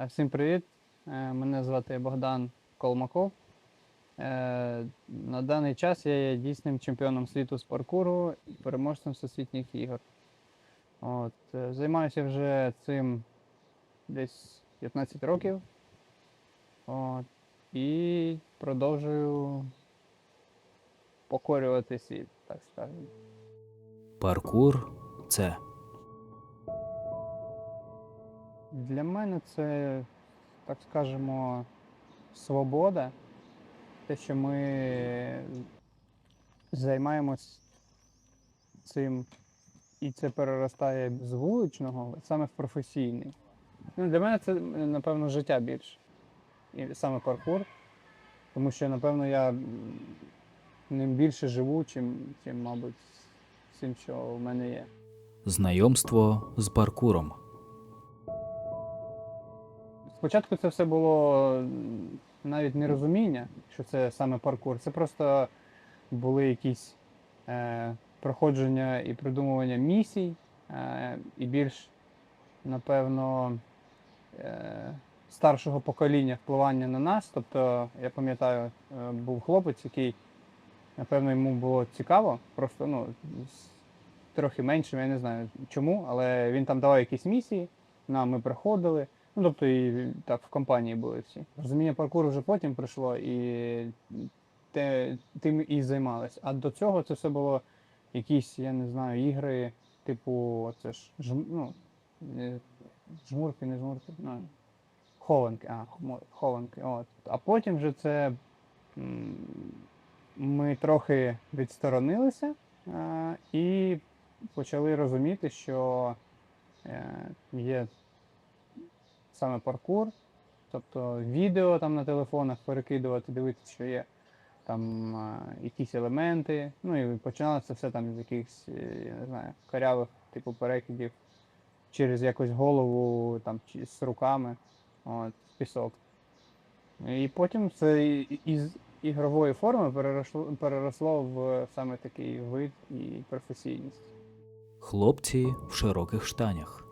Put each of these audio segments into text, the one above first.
Е, Всім привіт! Е, Мене звати Богдан Колмаков. Е, На даний час я є дійсним чемпіоном світу з паркуру і переможцем всесвітніх ігор. От, займаюся вже цим десь 15 років. От, і продовжую покорювати світ, так скажемо. Паркур це Для мене це, так скажемо, свобода. Те, що ми займаємось цим, і це переростає з вуличного саме в професійний. Ну, для мене це, напевно, життя більше. І саме паркур. Тому що, напевно, я ним більше живу, чим, чим мабуть, всім, що в мене є. знайомство з паркуром. Спочатку це все було навіть нерозуміння, що це саме паркур. Це просто були якісь е, проходження і придумування місій, е, і більш, напевно, е, старшого покоління впливання на нас. Тобто, я пам'ятаю, е, був хлопець, який, напевно, йому було цікаво, просто ну, трохи меншим, я не знаю чому, але він там давав якісь місії, нам ми приходили. Ну, тобто і так в компанії були всі. Розуміння паркуру вже потім прийшло, і те, тим і займалися. А до цього це все було якісь, я не знаю, ігри, типу, це ж ну, е, жмурки, не жмурки, ну, хованки, а, хованки. От. А потім вже це ми трохи відсторонилися е, і почали розуміти, що е, є саме паркур, тобто відео там на телефонах перекидувати, дивитися, що є там якісь елементи. Ну і починалося все там з якихось, е, я не знаю, корявих типу перекидів через якось голову там з руками, от, пісок. І потім це із ігрової форми переросло, переросло в саме такий вид і професійність. Хлопці в широких штанях.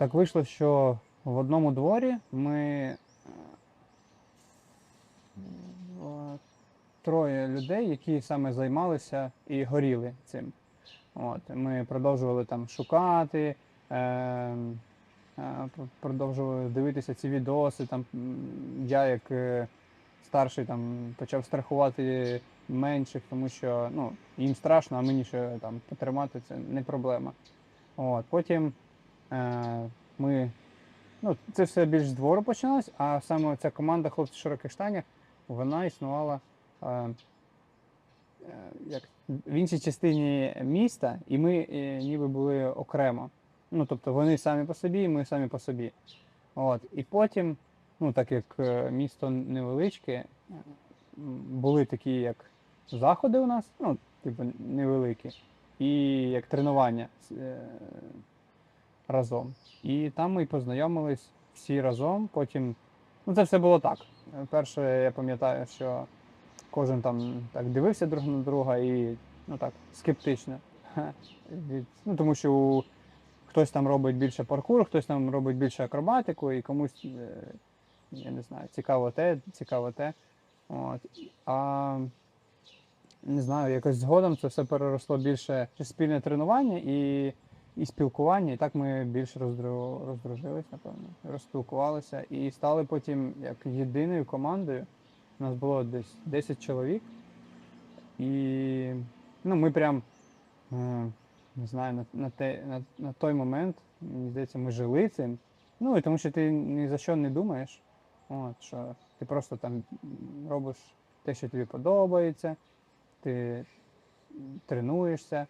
Так вийшло, що в одному дворі ми е, троє людей, які саме займалися і горіли цим. От, ми продовжували там шукати, е, е, продовжували дивитися ці відоси. Там, я як е, старший там, почав страхувати менших, тому що ну, їм страшно, а мені ще там потримати це не проблема. От, потім ми, ну, це все більш з двору починалось, а саме ця команда хлопців в широких штанях, вона існувала е, е, як, в іншій частині міста, і ми е, ніби були окремо. Ну, тобто вони самі по собі, і ми самі по собі. От. І потім, ну, так як е, місто невеличке, е, були такі як заходи у нас, ну, типу, невеликі, і як тренування. Разом. І там ми познайомились всі разом. Потім, ну це все було так. Перше, я пам'ятаю, що кожен там так дивився друг на друга і ну так, скептично. Ну, тому що у- хтось там робить більше паркуру, хтось там робить більше акробатику, і комусь, е, я не знаю, цікаво те, цікаво те. От. А не знаю, якось згодом це все переросло більше спільне тренування і і спілкування, і так ми більш роздру... роздружились, напевно, розспілкувалися і стали потім як єдиною командою. У нас було десь 10 чоловік. І ну, ми прям е, не знаю, на, на, те, на, на той момент, мені здається, ми жили цим. Ну і тому що ти ні за що не думаєш. От, що ти просто там робиш те, що тобі подобається, ти тренуєшся.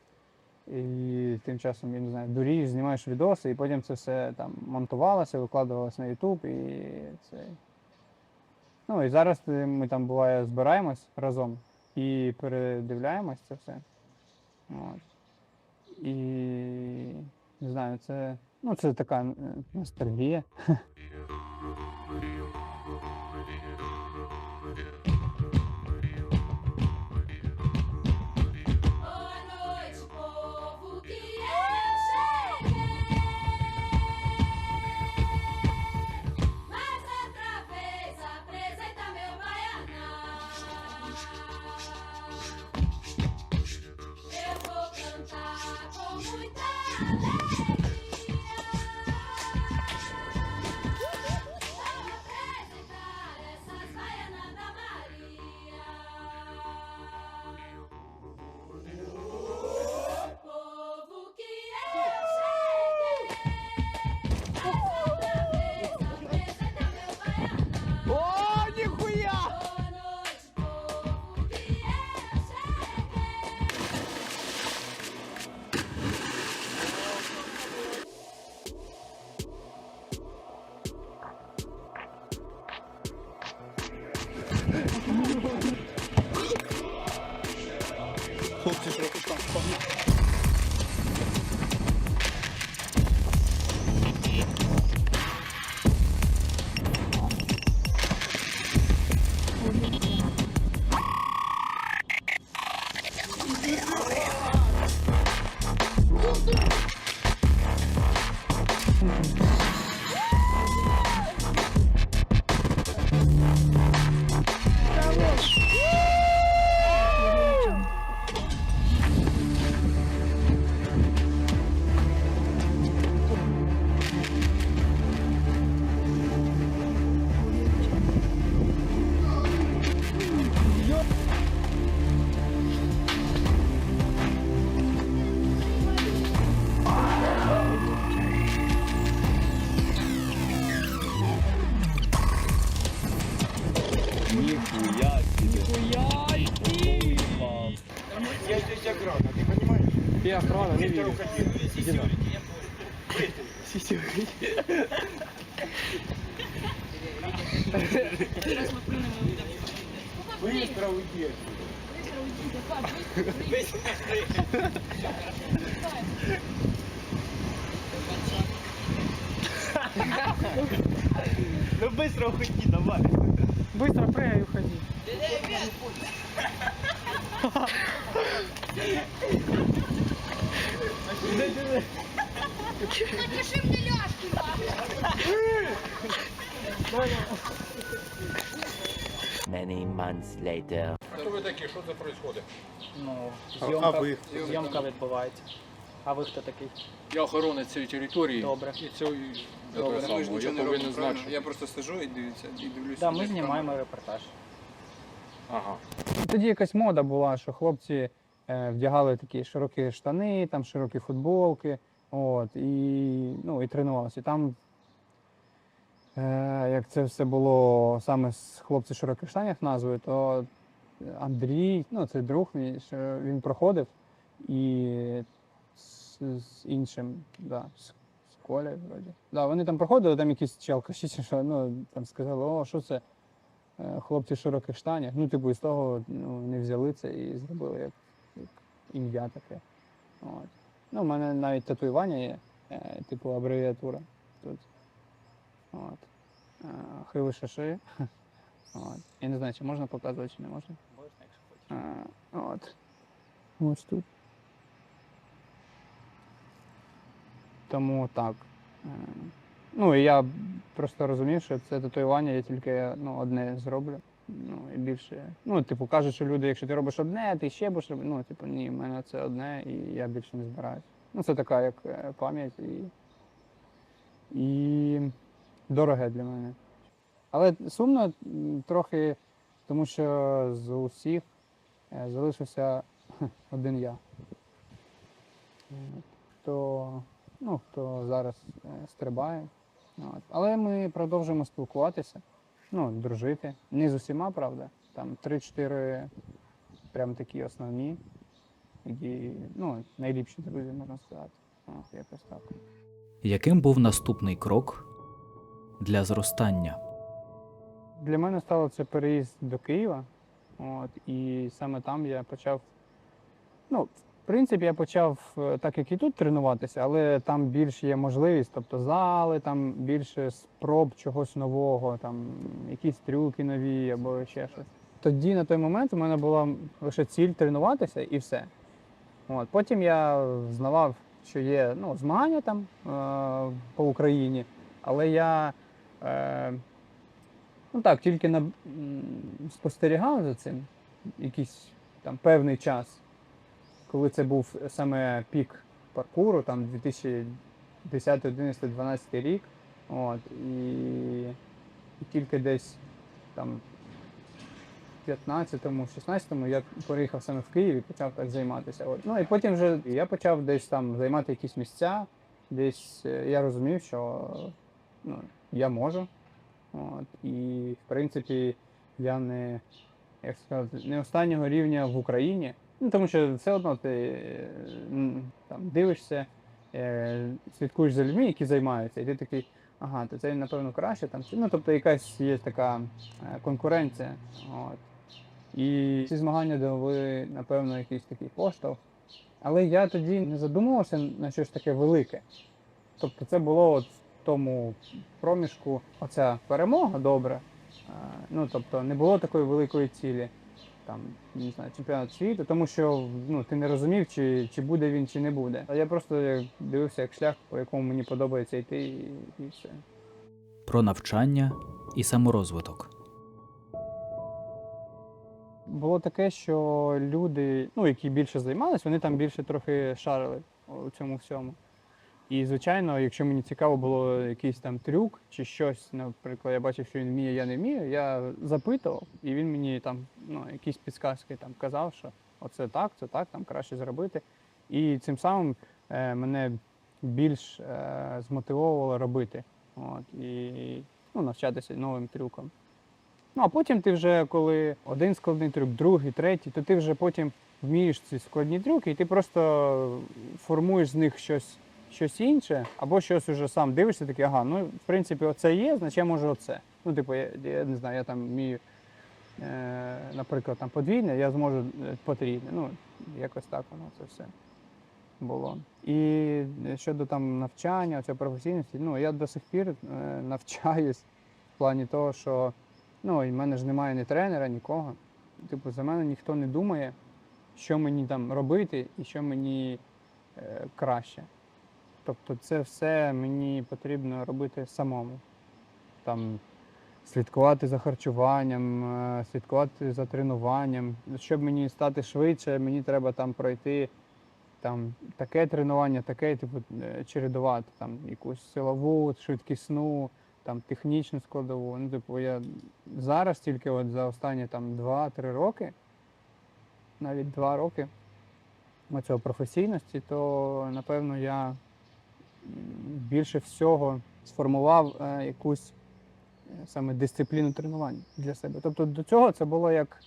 І тим часом, я не знаю, дурієш, знімаєш відоси, і потім це все там монтувалося, викладувалося на YouTube і це. Ну і зараз ми там буває збираємось разом і передивляємось це все. От. І не знаю, це, ну, це така ностальгія. Напиши мне ляжки, Many months later. Кто вы такие? Что за происходит? Ну, А- зйомка, а ви? зйомка відбувається. А ви хто такий? Я охоронець цієї території. Добре. І цього Добре. самого. Ми Я не повинен знати. Я просто сижу і дивлюся, і дивлюся. Да, ми знімаємо репортаж. Ага. Тоді якась мода була, що хлопці е, вдягали такі широкі штани, там широкі футболки, от, і, ну, і тренувалися. І там, е, як це все було саме з хлопці в широких штанях назвою, то Андрій, ну це друг, мій, він проходив і з, з іншим, да, з, з вроді. Да, вони там проходили, там якісь чи що, ну, там сказали, о, що це? Е, хлопці в широких штанях. Ну, типу, і з того ну, не взяли це і зробили як, як ім'я таке. От. Ну, у мене навіть татуювання є, е, типу абревіатура тут. От. Е, Хили шаши. От. Я не знаю, чи можна показувати, чи не можна. Можна, якщо хочеш. Е, От. Ось тут. Тому так. Е, Ну, і я просто розумів, що це татуювання, я тільки ну, одне зроблю. Ну, і більше. Ну, типу, кажуть, що люди, якщо ти робиш одне, ти ще будеш робити. Ну, типу, ні, в мене це одне, і я більше не збираюсь. Ну, це така як е, пам'ять і, і дороге для мене. Але сумно трохи, тому що з усіх е, залишився один я. Е, Хто, ну, хто зараз стрибає. От. Але ми продовжуємо спілкуватися, ну, дружити. Не з усіма, правда. Там 3-4 прям такі основні, які, ну, найліпші друзі, можна сказати. От, якось так. Яким був наступний крок для зростання? Для мене стало це переїзд до Києва. От, і саме там я почав. Ну, в принципі, я почав е, так, як і тут тренуватися, але там більше є можливість, тобто зали, там більше спроб чогось нового, там якісь трюки нові або ще щось. Тоді на той момент у мене була лише ціль тренуватися і все. От. Потім я знавав, що є ну, змагання там е- по Україні, але я. Е- Ну так, тільки на, спостерігав за цим якийсь там певний час, коли це був саме пік паркуру, там 2010, 11, 12 рік. От, і, і тільки десь там в 15-му, 16-му я переїхав саме в Київ і почав так займатися. От. Ну і потім вже я почав десь там займати якісь місця, десь е, я розумів, що ну, я можу. От, і, в принципі, я не, як сказати, не останнього рівня в Україні. Ну, тому що все одно ти е, там, дивишся, е, слідкуєш за людьми, які займаються, і ти такий, ага, то це напевно краще. Там, ну, тобто якась є така е, конкуренція. От. І ці змагання дали, напевно, якийсь такий поштовх. Але я тоді не задумувався на щось таке велике. Тобто це було от в тому проміжку оця перемога добре, ну, тобто не було такої великої цілі, там, не знаю, чемпіонат світу, тому що ну, ти не розумів, чи, чи буде він, чи не буде. А я просто дивився як шлях, по якому мені подобається йти, і, і все. Про навчання і саморозвиток. Було таке, що люди, ну, які більше займалися, вони там більше трохи шарили у цьому всьому. І, звичайно, якщо мені цікаво було якийсь там трюк чи щось, наприклад, я бачив, що він вміє, я не вмію, я запитував, і він мені там ну, якісь підсказки там казав, що оце так, це так, там краще зробити. І цим самим е, мене більш е, змотивовувало робити. От, і ну, навчатися новим трюкам. Ну, а потім ти вже, коли один складний трюк, другий, третій, то ти вже потім вмієш ці складні трюки, і ти просто формуєш з них щось, щось інше, або щось уже сам дивишся, такий, ага, ну, в принципі, оце є, значить я можу оце. Ну, типу, я, я не знаю, я там вмію, е, наприклад, там подвійне, я зможу е, потрійне. Ну, якось так воно це все було. І щодо там навчання, цього професійності, ну, я до сих пір е, навчаюсь в плані того, що Ну, в мене ж немає ні тренера, нікого. Типу, за мене ніхто не думає, що мені там робити і що мені е, краще. Тобто це все мені потрібно робити самому. Там слідкувати за харчуванням, е, слідкувати за тренуванням. Щоб мені стати швидше, мені треба там пройти там, таке тренування, таке, типу, е, чередувати там якусь силову, швидкісну там технічну складову. Ну, типу, я зараз тільки от за останні там 2-3 роки, навіть 2 роки цього професійності, то напевно я більше всього сформував е, якусь е, саме дисципліну тренувань для себе. Тобто до цього це було як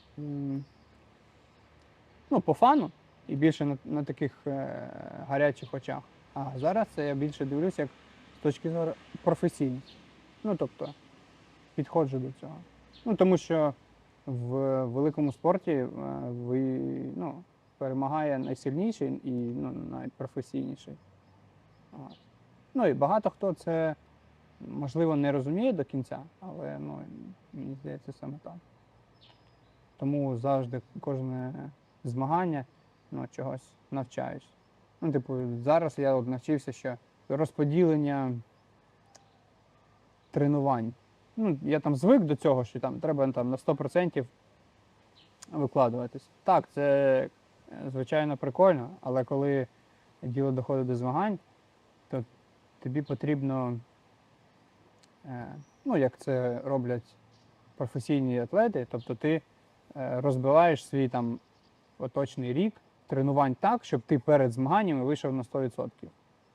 ну, по фану і більше на, на таких е, гарячих очах. А зараз це я більше дивлюся як з точки зору професійності. Ну, тобто, підходжу до цього. Ну, тому що в великому спорті ви, ну, перемагає найсильніший і ну, найпрофесійніший. Ну і багато хто це, можливо, не розуміє до кінця, але ну, мені здається саме так. Тому завжди кожне змагання ну, чогось навчаюсь. Ну, типу, зараз я от навчився, що розподілення тренувань. Ну, я там звик до цього, що там треба там, на 100% викладуватись. Так, це звичайно прикольно, але коли діло доходить до змагань, тобі потрібно, е, ну, як це роблять професійні атлети, тобто ти е, розбиваєш свій там поточний рік тренувань так, щоб ти перед змаганнями вийшов на 100%.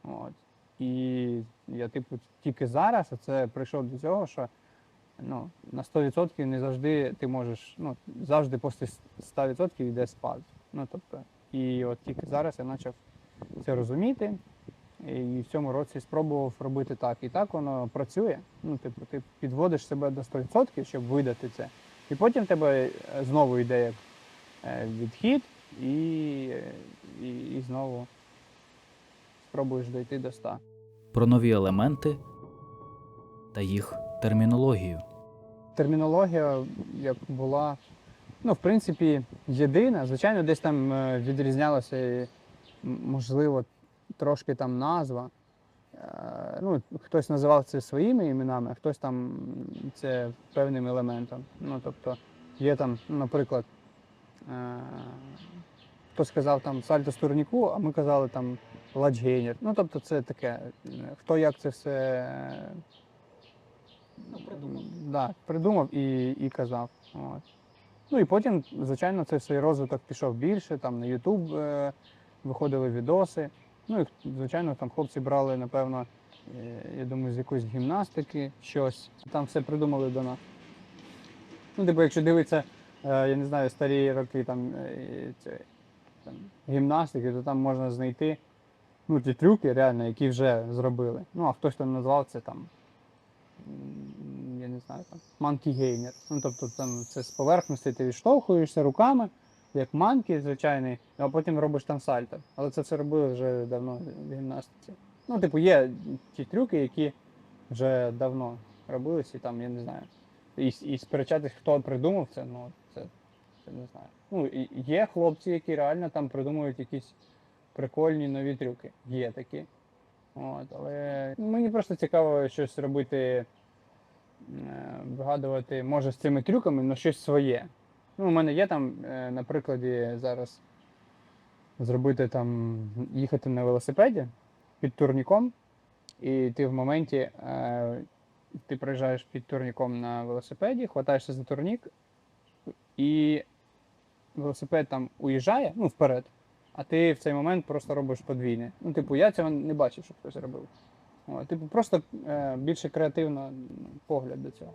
От. І я, типу, тільки зараз це прийшов до цього, що ну, на 100% не завжди ти можеш, ну, завжди після 100% йде спад. Ну, тобто, і от тільки зараз я почав це розуміти. І в цьому році спробував робити так. І так воно працює. Ну, типу, ти підводиш себе до 100%, щоб видати це. І потім тебе е, знову йде як е, відхід, і, е, і, і знову спробуєш дойти до 100. Про нові елементи та їх термінологію. термінологія як була, ну, в принципі, єдина. Звичайно, десь там м, можливо, трошки там назва. Е, Ну, хтось називав це своїми іменами, а хтось там це певним елементом. Ну, тобто, є там, ну, наприклад, е, хтось казав там сальто з турніку, а ми казали там ладжгейнер. Ну, тобто, це таке, е, хто як це все е, придумав. Да, придумав і, і казав. От. Ну і потім, звичайно, цей свій розвиток пішов більше. Там на YouTube е, виходили відоси. Ну і, звичайно, там хлопці брали, напевно, е, я думаю, з якоїсь гімнастики щось. Там все придумали до нас. Ну, типу, якщо дивитися, е, я не знаю, старі роки там, е, це, там, гімнастики, то там можна знайти ну, ті трюки, реально, які вже зробили. Ну, а хтось там назвав це там я не знаю, там, monkey gainer. Ну, тобто там це з поверхності ти відштовхуєшся руками, як манкі звичайний, а потім робиш там сальто. Але це все робили вже давно в гімнастиці. Ну, типу, є ті трюки, які вже давно робились, і там, я не знаю, І, і сперечатись, хто придумав це, ну це, це не знаю. Ну, і є хлопці, які реально там придумують якісь прикольні нові трюки. Є такі. От, але мені просто цікаво щось робити, е, вигадувати, може, з цими трюками, але щось своє. Ну, у мене є там, е, на прикладі зараз зробити там, їхати на велосипеді під турніком, і ти в моменті е, ти приїжджаєш під турніком на велосипеді, хватаєшся за турнік, і велосипед там уїжджає, ну, вперед, а ти в цей момент просто робиш подвійне. Ну, типу, я цього не бачив, щоб хтось робив. Типу, просто е, більше креативно ну, погляд до цього.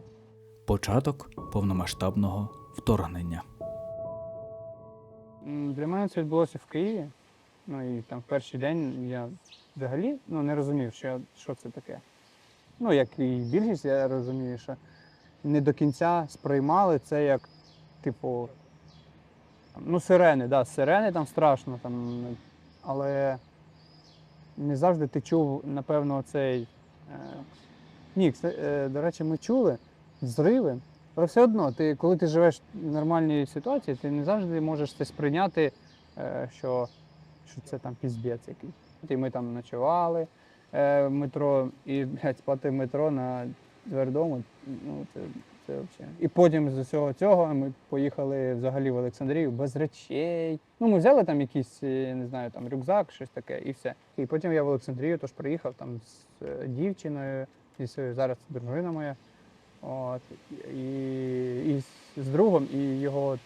Початок повномасштабного вторгнення. Для мене це відбулося в Києві. Ну і там в перший день я взагалі ну, не розумів, що, я- що це таке. Ну, як і більшість, я розумію, що не до кінця сприймали це як, типу, ну, сирени, да, сирени там страшно, там, але не завжди ти чув, напевно, цей. Е... Ні, е, до речі, ми чули зриви, але все одно, ти, коли ти живеш в нормальній ситуації, ти не завжди можеш це сприйняти, е, що, що це там піздець якийсь. І ми там ночували е, в метро, і блядь, спати в метро на твердому, ну це, це взагалі. І потім з усього цього ми поїхали взагалі в Олександрію без речей. Ну, ми взяли там якийсь, е, я не знаю, там рюкзак, щось таке, і все. І потім я в Олександрію теж приїхав там з е, дівчиною, і зараз дружина моя. От, і, і з- другом, і його е,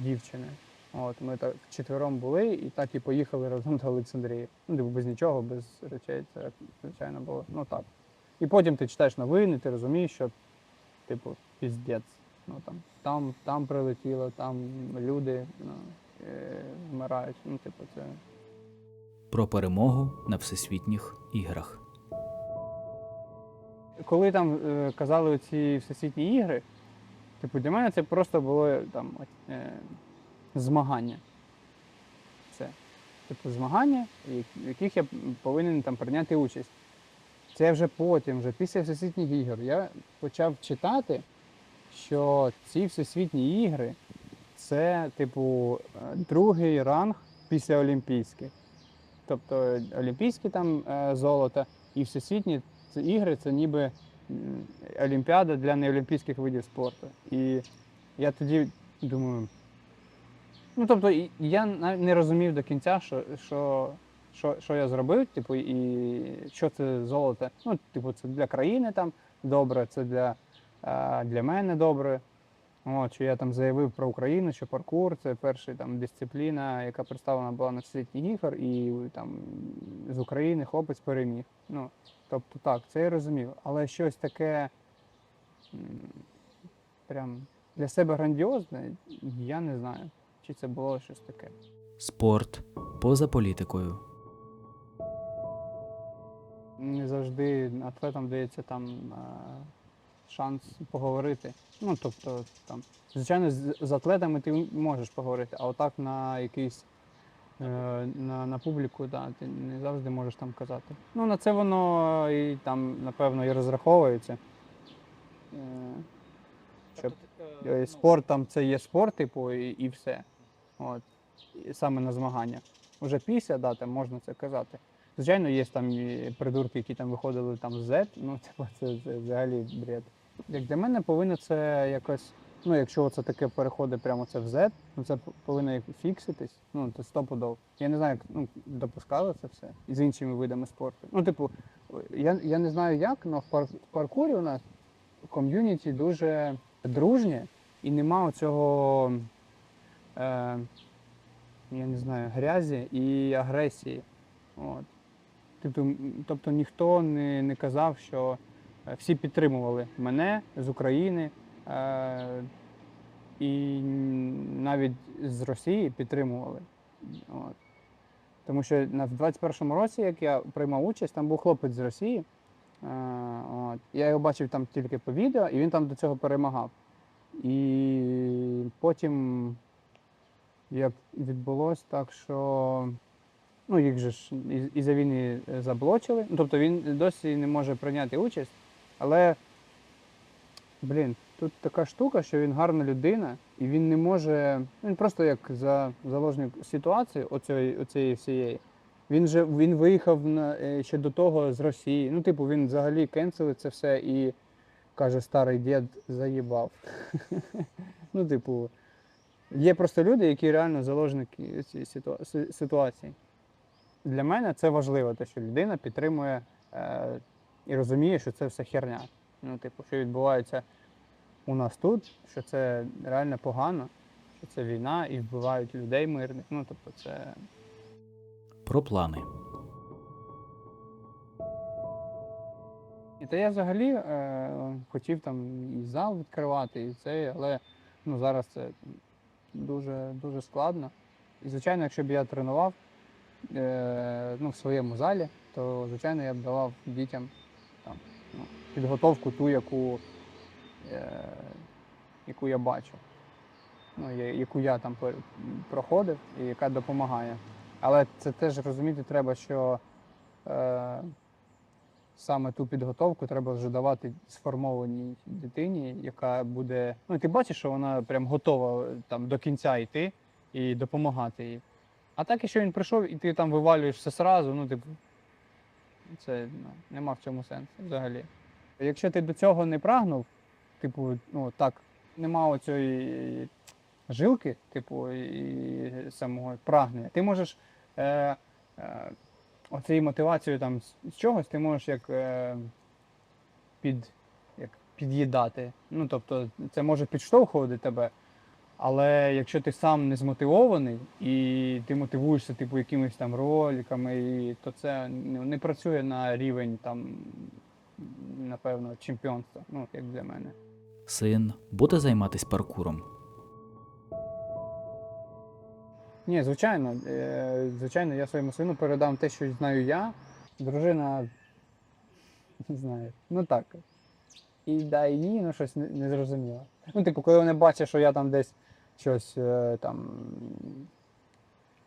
дівчиною. От, ми так четвером були і так і поїхали разом до Олександрії. Ну, типу, без нічого, без речей, це звичайно було. Ну так. І потім ти читаєш новини, ти розумієш, що типу, піздець. Ну там, там, там прилетіло, там люди ну, е, вмирають. Ну, типу, це. Про перемогу на всесвітніх іграх. Коли там е, казали ці всесвітні ігри, типу, для мене це просто було там е, змагання. Це. Типу, змагання, в яких я повинен там прийняти участь. Це вже потім, вже після всесвітніх ігор, я почав читати, що ці всесвітні ігри це, типу, е, другий ранг після Олімпійських. Тобто олімпійські там золото і всесвітні це ігри це ніби олімпіада для неолімпійських видів спорту. І я тоді думаю. Ну, тобто, я не розумів до кінця, що, що, що, що я зробив, типу, і що це золото. Ну, типу, це для країни там добре, це для, для мене добре. От, що я там заявив про Україну, що паркур це перша там дисципліна, яка представлена була на всесвітніх ігор, і там з України хлопець переміг. Ну, тобто так, це я розумів. Але щось таке прям для себе грандіозне, я не знаю, чи це було щось таке. Спорт поза політикою. Не завжди атлетам дається там е, шанс поговорити. Ну, тобто, там, звичайно, з, з атлетами ти можеш поговорити, а отак на якийсь е, на, на публіку, да, ти не завжди можеш там казати. Ну, на це воно і там, напевно, і розраховується. Е, щоб е, спорт там це є спорт, типу, і, і все. От. І саме на змаганнях. Уже після, да, там можна це казати. Звичайно, є там придурки, які там виходили там з Z, ну, типу, це, це взагалі бред. Як для мене повинно це якось, ну, якщо це таке переходить прямо це в Z, ну це повинно фікситись, ну, це стопудов. Я не знаю, як ну, допускали це все і з іншими видами спорту. Ну, типу, я, я не знаю як, але в, пар- в паркурі у нас ком'юніті дуже дружнє і нема оцього, е, я не знаю, грязі і агресії. От. Тобто, тобто ніхто не, не казав, що всі підтримували мене з України. Е, і навіть з Росії підтримували. От. Тому що на, в 21-му році, як я приймав участь, там був хлопець з Росії. Е, от. Я його бачив там тільки по відео, і він там до цього перемагав. І потім як відбулось так, що ну, їх же ж із- із-за війни е, заблочили. Ну, тобто він досі не може прийняти участь, але, блін, тут така штука, що він гарна людина, і він не може. Він просто як за заложник ситуації оцієї, оцієї всієї. Він же він виїхав на, е, ще до того з Росії. Ну, типу, він взагалі кенселив це все і каже, старий дід заїбав. ну, типу, є просто люди, які реально заложники цієї ситуації. Для мене це важливо, те, що людина підтримує е, і розуміє, що це все херня. Ну, типу, що відбувається у нас тут, що це реально погано, що це війна і вбивають людей мирних. Ну, тобто, це Про плани. І та я взагалі е, хотів там і зал відкривати, і це, але ну, зараз це дуже, дуже складно. І, звичайно, якщо б я тренував е, ну, в своєму залі, то, звичайно, я б давав дітям ну, підготовку ту, яку, е, яку я бачу, ну, я- яку я там проходив і яка допомагає. Але це теж розуміти треба, що е, саме ту підготовку треба вже давати сформованій дитині, яка буде. Ну, ти бачиш, що вона прям готова е, там до кінця йти і допомагати їй. А так, якщо він прийшов і ти там вивалюєш все сразу, ну, типу, це ну, нема в цьому сенсу взагалі. Якщо ти до цього не прагнув, типу, ну так, нема оцієї жилки, типу, і самого прагнення, ти можеш. Е, е, оцією мотивацією там з чогось ти можеш як, е, під, як під'їдати. Ну, тобто, це може підштовхувати тебе. Але якщо ти сам не змотивований і ти мотивуєшся типу якимись там роликами, і, то це не працює на рівень там, напевно, чемпіонства, ну, як для мене. Син буде займатися паркуром. Ні, звичайно, е, звичайно, я своєму сину передам те, що знаю я. Дружина не знаю. Ну так. І да, і ні, ну щось не зрозуміло. Ну, типу, коли вони бачать, що я там десь щось е, там,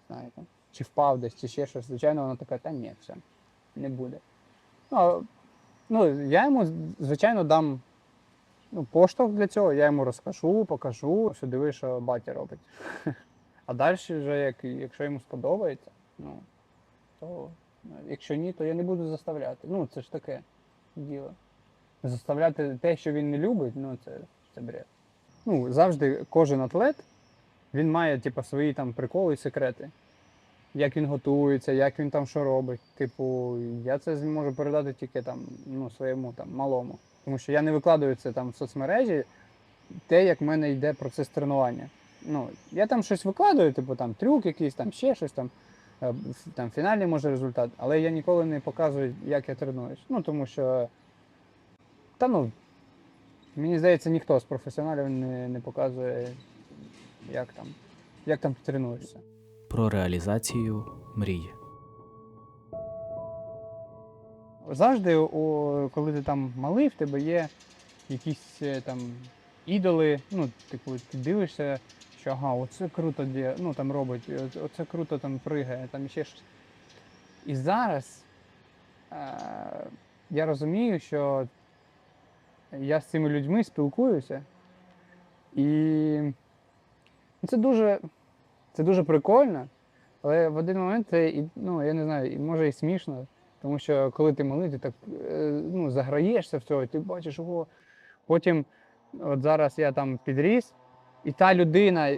знаєте, чи впав десь, чи ще щось, звичайно, вона така, та ні, все, не буде. Ну, а, ну я йому, звичайно, дам ну, поштовх для цього, я йому розкажу, покажу, що диви, що батя робить. А далі вже, як, якщо йому сподобається, ну, то якщо ні, то я не буду заставляти. Ну, це ж таке діло. Заставляти те, що він не любить, ну це, це бред. Ну, завжди кожен атлет, він має, типу, свої там приколи і секрети. Як він готується, як він там що робить. Типу, я це зможу передати тільки там, ну, своєму там малому. Тому що я не викладаю це там в соцмережі, те, як в мене йде процес тренування. Ну, я там щось викладаю, типу там трюк якийсь, там ще щось там, е, там фінальний може результат, але я ніколи не показую, як я тренуюсь. Ну, тому що. Та ну, мені здається, ніхто з професіоналів не, не показує, як там, як там ти тренуєшся. Про реалізацію мрій. Завжди, о, коли ти там малий, в тебе є якісь е, там ідоли. Ну, типу, ти дивишся, що ага, оце круто де, ну, там робить, оце круто там пригає, там ще щось. І зараз е, я розумію, що я з цими людьми спілкуюся. І це дуже, це дуже прикольно, але в один момент це, ну, я не знаю, може і смішно. Тому що коли ти малий, ти так е, ну, заграєшся в цього, ти бачиш його. Потім, от зараз я там підріс, і та людина, е,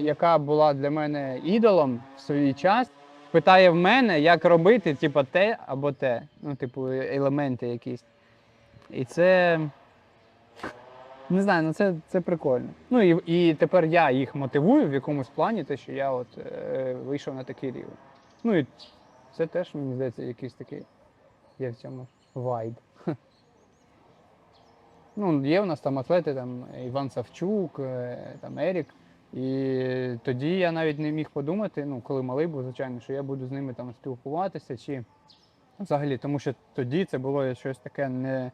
яка була для мене ідолом в свій час, питає в мене, як робити, типу, те або те. Ну, типу, елементи якісь. І це. Не знаю, ну це, це прикольно. Ну і, і тепер я їх мотивую в якомусь плані, те, що я от е, вийшов на такий рівень. Ну і це теж, мені здається, якийсь такий є в цьому вайб. Ну, є у нас там атлети, там Іван Савчук, е, там Ерік. І тоді я навіть не міг подумати, ну, коли малий був, звичайно, що я буду з ними там спілкуватися чи взагалі, тому що тоді це було щось таке не,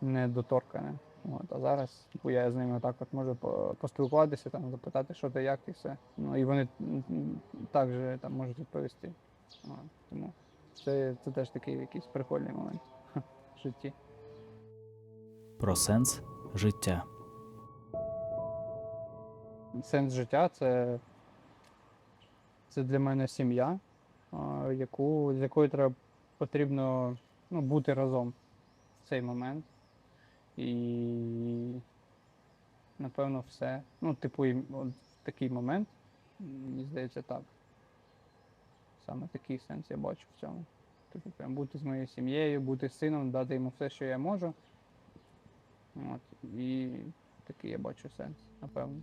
недоторкане. От, а зараз типу, я з ними так от можу по- поспілкуватися, там, запитати, що ти як і все. Ну, і вони також там можуть відповісти. От, тому це, це теж такий якийсь прикольний момент в житті. Про сенс життя. сенс життя це, це для мене сім'я, яку, з якою треба потрібно ну, бути разом в цей момент. І напевно все. Ну, типу, і от такий момент, мені здається, так. Саме такий сенс я бачу в цьому. Типу, прям бути з моєю сім'єю, бути сином, дати йому все, що я можу. От. І такий я бачу сенс, напевно.